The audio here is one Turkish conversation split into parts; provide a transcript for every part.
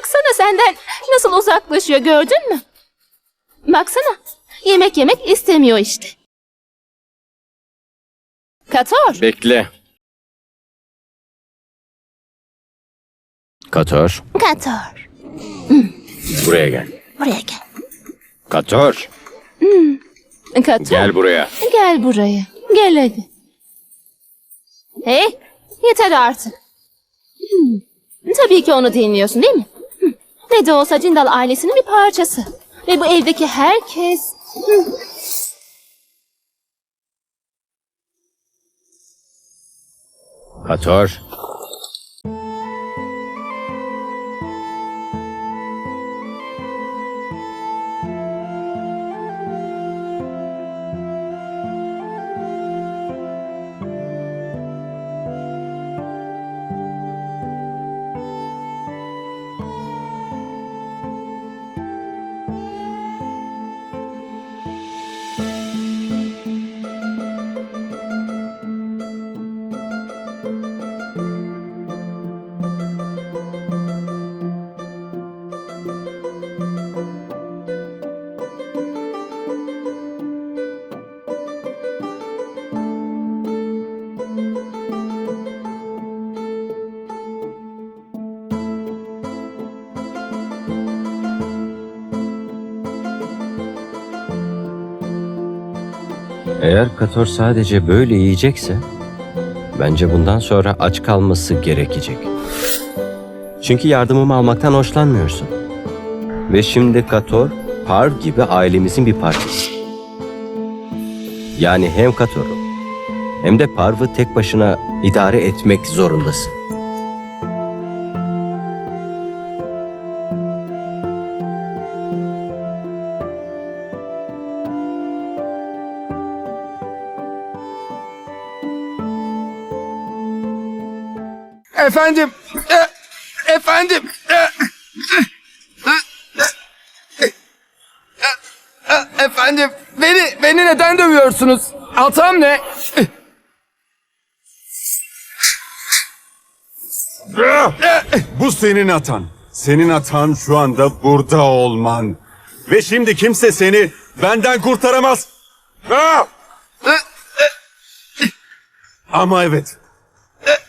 Baksana senden nasıl uzaklaşıyor gördün mü? Baksana yemek yemek istemiyor işte. Kator. Bekle. Kator, Kator. buraya gel. Buraya gel. Kator, Kator. gel buraya. Gel buraya. Gel hadi. Hey, yeter artık. Hmm, Tabii ki onu dinliyorsun değil mi? Ne de olsa Cindal ailesinin bir parçası. Ve bu evdeki herkes... Hmm, Eğer Kator sadece böyle yiyecekse, bence bundan sonra aç kalması gerekecek. Çünkü yardımımı almaktan hoşlanmıyorsun. Ve şimdi Kator, Parv gibi ailemizin bir parçası. Yani hem Kator'u hem de Parv'ı tek başına idare etmek zorundasın. Efendim. e, efendim. e, e, e, efendim. Beni beni neden dövüyorsunuz? Hatam ne? Bu senin hatan. Senin hatan şu anda burada olman. Ve şimdi kimse seni benden kurtaramaz. Ah! Ama evet.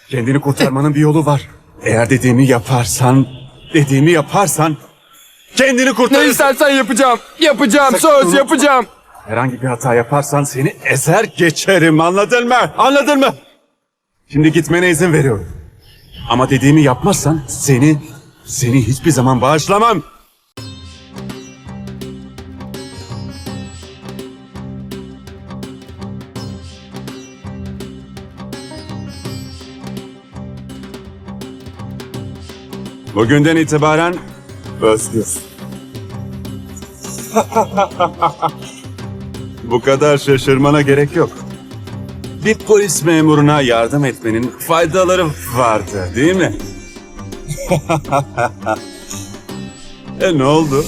Kendini kurtarmanın bir yolu var. Eğer dediğimi yaparsan, dediğimi yaparsan kendini Ne kurtarırsın. istersen yapacağım. Yapacağım. Sakın Söz unutma. yapacağım. Herhangi bir hata yaparsan seni ezer geçerim anladın mı? Anladın mı? Şimdi gitmene izin veriyorum. Ama dediğimi yapmazsan seni, seni hiçbir zaman bağışlamam. Bugünden itibaren özgür. Bu kadar şaşırmana gerek yok. Bir polis memuruna yardım etmenin faydaları vardı değil mi? e ne oldu?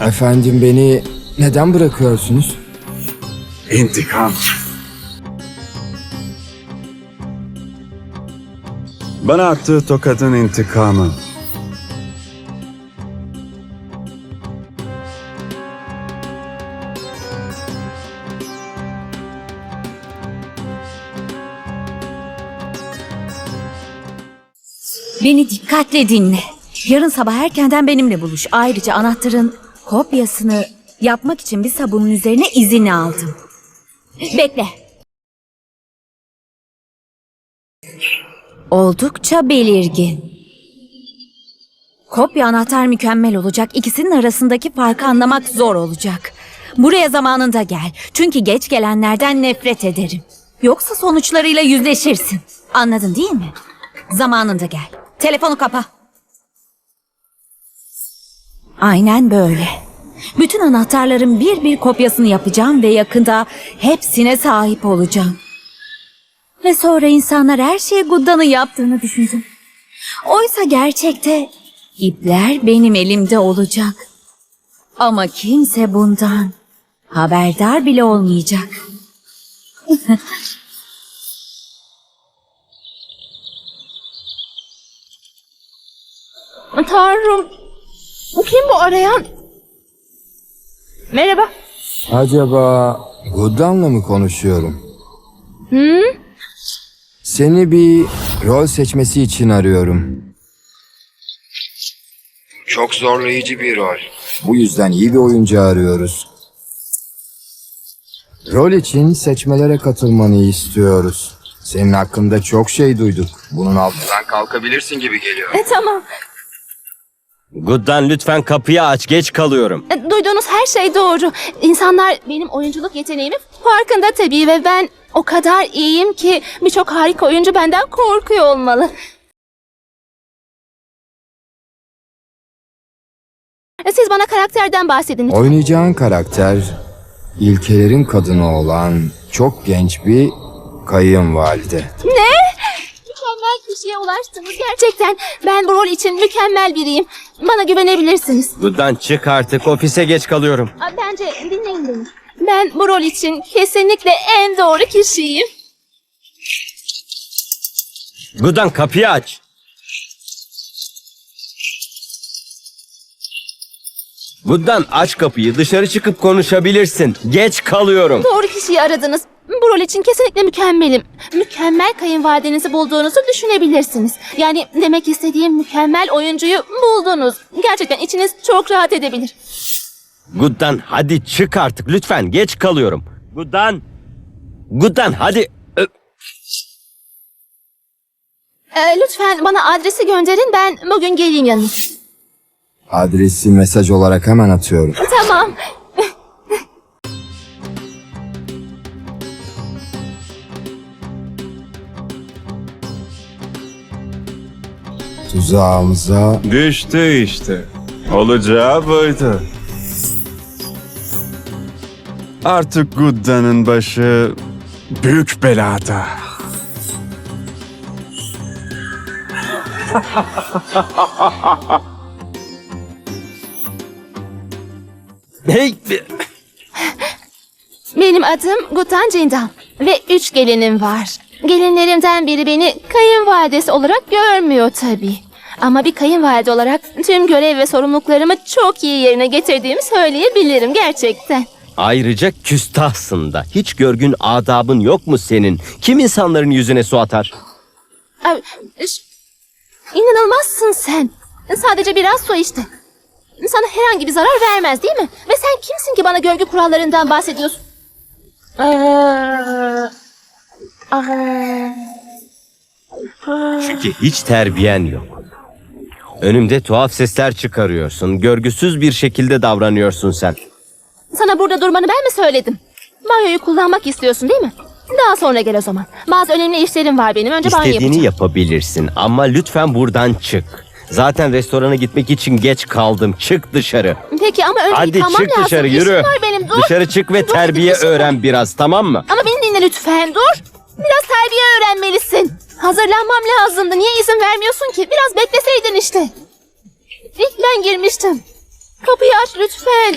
Efendim beni neden bırakıyorsunuz? İntikam. Bana attığı tokadın intikamı. Beni dikkatle dinle. Yarın sabah erkenden benimle buluş. Ayrıca anahtarın kopyasını yapmak için bir sabunun üzerine izin aldım. Bekle. Oldukça belirgin. Kopya anahtar mükemmel olacak. İkisinin arasındaki farkı anlamak zor olacak. Buraya zamanında gel. Çünkü geç gelenlerden nefret ederim. Yoksa sonuçlarıyla yüzleşirsin. Anladın değil mi? Zamanında gel. Telefonu kapa. Aynen böyle. Bütün anahtarların bir bir kopyasını yapacağım ve yakında hepsine sahip olacağım. Ve sonra insanlar her şeye Gudda'nın yaptığını düşündüm. Oysa gerçekte ipler benim elimde olacak. Ama kimse bundan haberdar bile olmayacak. Tanrım. Kim bu arayan? Merhaba. Acaba Guddan'la mı konuşuyorum? Hı? Seni bir rol seçmesi için arıyorum. Çok zorlayıcı bir rol. Bu yüzden iyi bir oyuncu arıyoruz. Rol için seçmelere katılmanı istiyoruz. Senin hakkında çok şey duyduk. Bunun altından kalkabilirsin gibi geliyor. E, tamam. Good'dan lütfen kapıyı aç geç kalıyorum. E, Duyduğunuz her şey doğru. İnsanlar benim oyunculuk yeteneğimin farkında tabii ve ben o kadar iyiyim ki birçok harika oyuncu benden korkuyor olmalı. Siz bana karakterden bahsedin. lütfen. Oynayacağın karakter ilkelerin kadını olan çok genç bir kayınvalide. Mükemmel kişiye ulaştınız gerçekten. Ben bu rol için mükemmel biriyim. Bana güvenebilirsiniz. Good'dan çık artık ofise geç kalıyorum. Aa, Bence dinleyin beni. Ben bu rol için kesinlikle en doğru kişiyim. Good'dan kapıyı aç. Good'dan aç kapıyı dışarı çıkıp konuşabilirsin. Geç kalıyorum. Doğru kişiyi aradınız. Bu rol için kesinlikle mükemmelim. Mükemmel kayınvalidenizi bulduğunuzu düşünebilirsiniz. Yani demek istediğim mükemmel oyuncuyu buldunuz. Gerçekten içiniz çok rahat edebilir. Good'dan hadi çık artık lütfen geç kalıyorum. Good'dan. Good'dan hadi. Ö- Ee, lütfen bana adresi gönderin ben bugün geleyim yanına. Adresi mesaj olarak hemen atıyorum. Tamam. Tuzağımıza Düştü işte. Olacağı buydu. Artık Gudda'nın başı büyük belada. Hey. Benim adım Gutan Cindal ve üç gelinim var. Gelinlerimden biri beni kayınvalidesi olarak görmüyor tabii. Ama bir kayınvalide olarak tüm görev ve sorumluluklarımı çok iyi yerine getirdiğimi söyleyebilirim gerçekten. Ayrıca küstahsın da. Hiç görgün adabın yok mu senin? Kim insanların yüzüne su atar? Ay, ş- İnanılmazsın sen. Sadece biraz su işte. Sana herhangi bir zarar vermez değil mi? Ve sen kimsin ki bana görgü kurallarından bahsediyorsun? Çünkü hiç terbiyen yok. Önümde tuhaf sesler çıkarıyorsun. Görgüsüz bir şekilde davranıyorsun sen. Sana burada durmanı ben mi söyledim? Banyoyu kullanmak istiyorsun değil mi? Daha sonra gel o zaman. Bazı önemli işlerim var benim. Önce banyo İstediğini yapacağım. yapabilirsin ama lütfen buradan çık. Zaten restorana gitmek için geç kaldım. Çık dışarı. Peki ama önce Hadi yıkamam çık lazım. dışarı İşim yürü. var benim. Dur. Dışarı çık ve Dur, terbiye işim var. öğren biraz tamam mı? Ama beni dinle lütfen dur. Biraz terbiye öğrenmelisin. Hazırlanmam lazımdı. Niye izin vermiyorsun ki? Biraz bekleseydin işte. İlk ben girmiştim. Kapıyı aç lütfen.